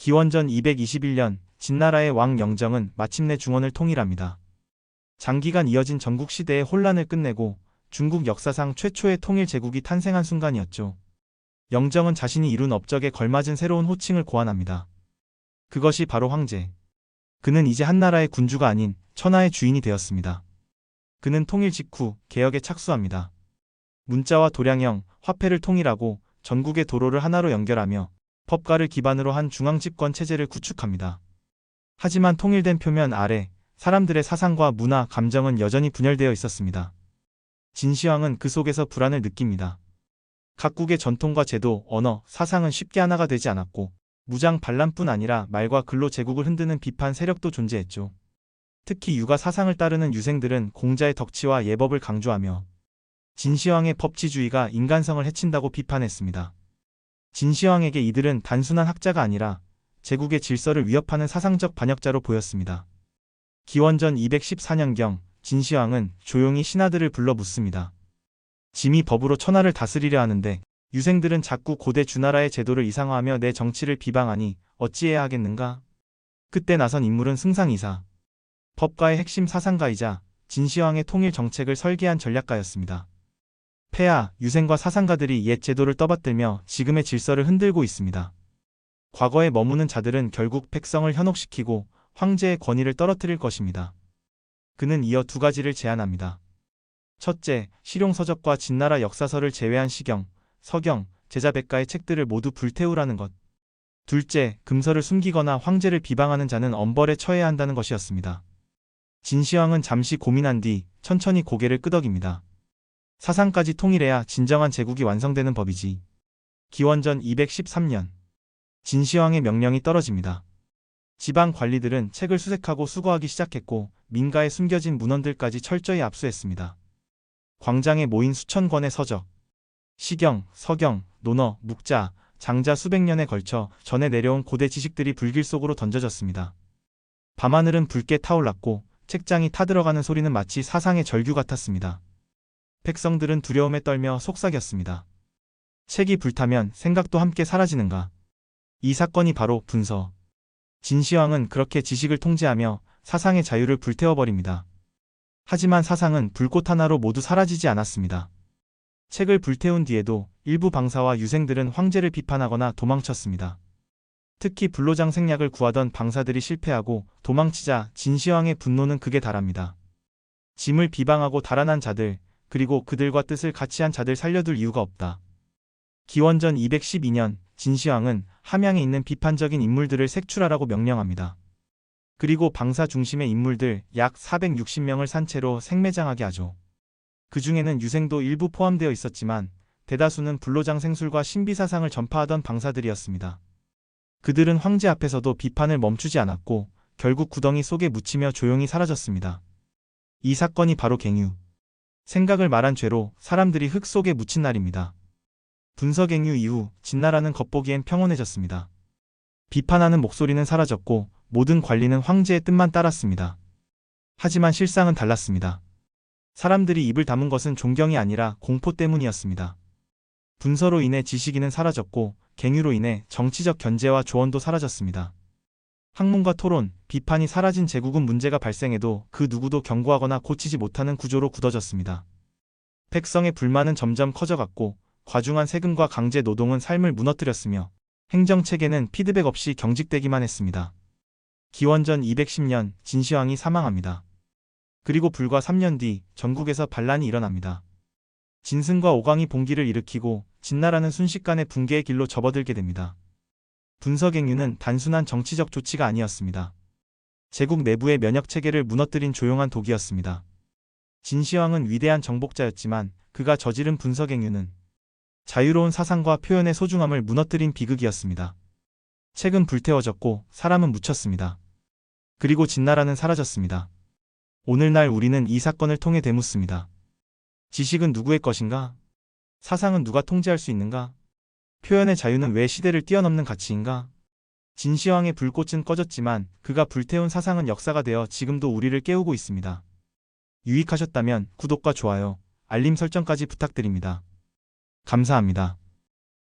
기원전 221년 진나라의 왕 영정은 마침내 중원을 통일합니다. 장기간 이어진 전국 시대의 혼란을 끝내고 중국 역사상 최초의 통일 제국이 탄생한 순간이었죠. 영정은 자신이 이룬 업적에 걸맞은 새로운 호칭을 고안합니다. 그것이 바로 황제. 그는 이제 한나라의 군주가 아닌 천하의 주인이 되었습니다. 그는 통일 직후 개혁에 착수합니다. 문자와 도량형, 화폐를 통일하고 전국의 도로를 하나로 연결하며 법가를 기반으로 한 중앙집권 체제를 구축합니다. 하지만 통일된 표면 아래 사람들의 사상과 문화, 감정은 여전히 분열되어 있었습니다. 진시황은 그 속에서 불안을 느낍니다. 각국의 전통과 제도, 언어, 사상은 쉽게 하나가 되지 않았고 무장 반란뿐 아니라 말과 글로 제국을 흔드는 비판 세력도 존재했죠. 특히 육아 사상을 따르는 유생들은 공자의 덕치와 예법을 강조하며 진시황의 법치주의가 인간성을 해친다고 비판했습니다. 진시황에게 이들은 단순한 학자가 아니라 제국의 질서를 위협하는 사상적 반역자로 보였습니다. 기원전 214년경 진시황은 조용히 신하들을 불러 묻습니다. 짐이 법으로 천하를 다스리려 하는데 유생들은 자꾸 고대 주나라의 제도를 이상화하며 내 정치를 비방하니 어찌해야 하겠는가? 그때 나선 인물은 승상이사. 법가의 핵심 사상가이자 진시황의 통일 정책을 설계한 전략가였습니다. 폐하, 유생과 사상가들이 옛 제도를 떠받들며 지금의 질서를 흔들고 있습니다. 과거에 머무는 자들은 결국 백성을 현혹시키고 황제의 권위를 떨어뜨릴 것입니다. 그는 이어 두 가지를 제안합니다. 첫째, 실용서적과 진나라 역사서를 제외한 시경, 서경, 제자백가의 책들을 모두 불태우라는 것. 둘째, 금서를 숨기거나 황제를 비방하는 자는 엄벌에 처해야 한다는 것이었습니다. 진시황은 잠시 고민한 뒤 천천히 고개를 끄덕입니다. 사상까지 통일해야 진정한 제국이 완성되는 법이지. 기원전 213년. 진시황의 명령이 떨어집니다. 지방 관리들은 책을 수색하고 수거하기 시작했고 민가에 숨겨진 문헌들까지 철저히 압수했습니다. 광장에 모인 수천 권의 서적, 시경, 서경, 논어, 묵자, 장자 수백 년에 걸쳐 전해 내려온 고대 지식들이 불길 속으로 던져졌습니다. 밤하늘은 붉게 타올랐고 책장이 타들어가는 소리는 마치 사상의 절규 같았습니다. 백성들은 두려움에 떨며 속삭였습니다. 책이 불타면 생각도 함께 사라지는가. 이 사건이 바로 분서. 진시황은 그렇게 지식을 통제하며 사상의 자유를 불태워버립니다. 하지만 사상은 불꽃 하나로 모두 사라지지 않았습니다. 책을 불태운 뒤에도 일부 방사와 유생들은 황제를 비판하거나 도망쳤습니다. 특히 불로장 생략을 구하던 방사들이 실패하고 도망치자 진시황의 분노는 극에 달합니다. 짐을 비방하고 달아난 자들, 그리고 그들과 뜻을 같이 한 자들 살려둘 이유가 없다. 기원전 212년 진시황은 함양에 있는 비판적인 인물들을 색출하라고 명령합니다. 그리고 방사 중심의 인물들 약 460명을 산채로 생매장하게 하죠. 그 중에는 유생도 일부 포함되어 있었지만 대다수는 불로장 생술과 신비사상을 전파하던 방사들이었습니다. 그들은 황제 앞에서도 비판을 멈추지 않았고 결국 구덩이 속에 묻히며 조용히 사라졌습니다. 이 사건이 바로 갱유. 생각을 말한 죄로 사람들이 흙 속에 묻힌 날입니다. 분서갱유 이후 진나라는 겉보기엔 평온해졌습니다. 비판하는 목소리는 사라졌고 모든 관리는 황제의 뜻만 따랐습니다. 하지만 실상은 달랐습니다. 사람들이 입을 다문 것은 존경이 아니라 공포 때문이었습니다. 분서로 인해 지식인은 사라졌고 갱유로 인해 정치적 견제와 조언도 사라졌습니다. 학문과 토론, 비판이 사라진 제국은 문제가 발생해도 그 누구도 경고하거나 고치지 못하는 구조로 굳어졌습니다. 백성의 불만은 점점 커져갔고 과중한 세금과 강제 노동은 삶을 무너뜨렸으며 행정체계는 피드백 없이 경직되기만 했습니다. 기원전 210년 진시황이 사망합니다. 그리고 불과 3년 뒤 전국에서 반란이 일어납니다. 진승과 오광이 봉기를 일으키고 진나라는 순식간에 붕괴의 길로 접어들게 됩니다. 분서갱유는 단순한 정치적 조치가 아니었습니다. 제국 내부의 면역 체계를 무너뜨린 조용한 독이었습니다. 진시황은 위대한 정복자였지만 그가 저지른 분서갱유는 자유로운 사상과 표현의 소중함을 무너뜨린 비극이었습니다. 책은 불태워졌고 사람은 묻혔습니다. 그리고 진나라는 사라졌습니다. 오늘날 우리는 이 사건을 통해 되묻습니다. 지식은 누구의 것인가? 사상은 누가 통제할 수 있는가? 표현의 자유는 왜 시대를 뛰어넘는 가치인가? 진시황의 불꽃은 꺼졌지만 그가 불태운 사상은 역사가 되어 지금도 우리를 깨우고 있습니다. 유익하셨다면 구독과 좋아요, 알림 설정까지 부탁드립니다. 감사합니다.